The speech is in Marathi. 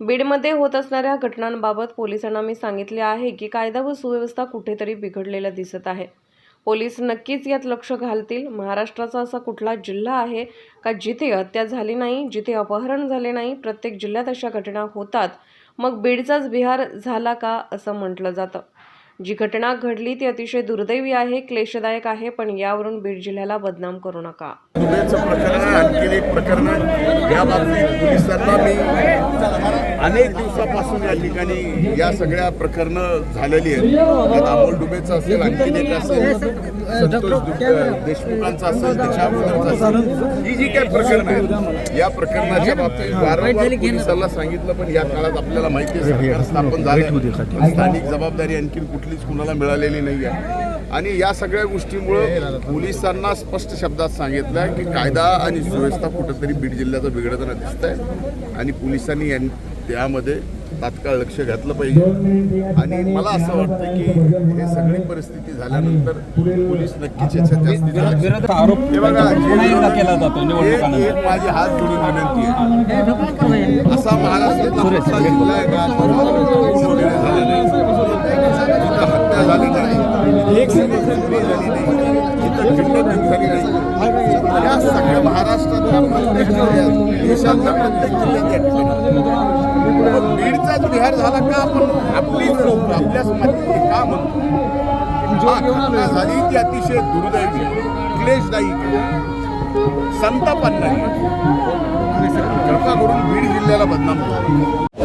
बीडमध्ये होत असणाऱ्या घटनांबाबत पोलिसांना मी सांगितले आहे की कायदा व सुव्यवस्था कुठेतरी बिघडलेला दिसत आहे. पोलीस नक्कीच यात लक्ष घालतील. महाराष्ट्राचा असा कुठला जिल्हा आहे का जिथे हत्या झाली नाही जिथे अपहरण झाले नाही प्रत्येक जिल्ह्यात अशा घटना होतात. मग बीडचाच बिहार झाला का असं म्हटलं जातं. जी घटना घडली ती अतिशय दुर्दैवी आहे क्लेशदायक आहे पण यावरून बीड जिल्ह्याला बदनाम करू नका. प्रकरण आणखी एक प्रकरण या बाबतीत पोलिसांना मी अनेक दिवसापासून या ठिकाणी या सगळ्या प्रकरणं झालेली आहेत. त्यात अमोल डुबेचं असेल आणखीन एक असेल संतोष दु- देशमुखांचं असेल त्याच्या असेल. ही जी काही प्रकरणं आहेत या प्रकरणाच्या बाबतीत वारंवार पोलिसांना सांगितलं पण या काळात आपल्याला माहिती सरकार स्थापन झाले स्थानिक जबाबदारी आणखीन कुठलीच कुणाला मिळालेली नाही आहे. आणि या सगळ्या गोष्टीमुळं पोलिसांना स्पष्ट शब्दात सांगितलं की कायदा आणि सुव्यवस्था कुठंतरी बीड जिल्ह्याचं बिघडताना दिसत आहे आणि पोलिसांनी त्यामध्ये तात्काळ लक्ष घातलं पाहिजे आणि मला असं वाटतं की हे सगळी परिस्थिती झाल्यानंतर पोलीस नक्कीच हे माझी हात जोडून विनंती आहे असा झाला नाही जिथं हत्या झाली नाही एक सेकंद झाली नाही जिथं खंडन झाली नाही या सगळ्या जिल्ह्यात देशातल्या प्रत्येक जिल्ह्यात या ठिकाणी बीडचाच बिहार झाला का आपण आपलीच लोक आपल्याच मातीत का म्हणतो घटना झाली ती अतिशय दुर्दैवी क्लेशदायी संतापांना कृपा करून बीड जिल्ह्याला बदनाम करू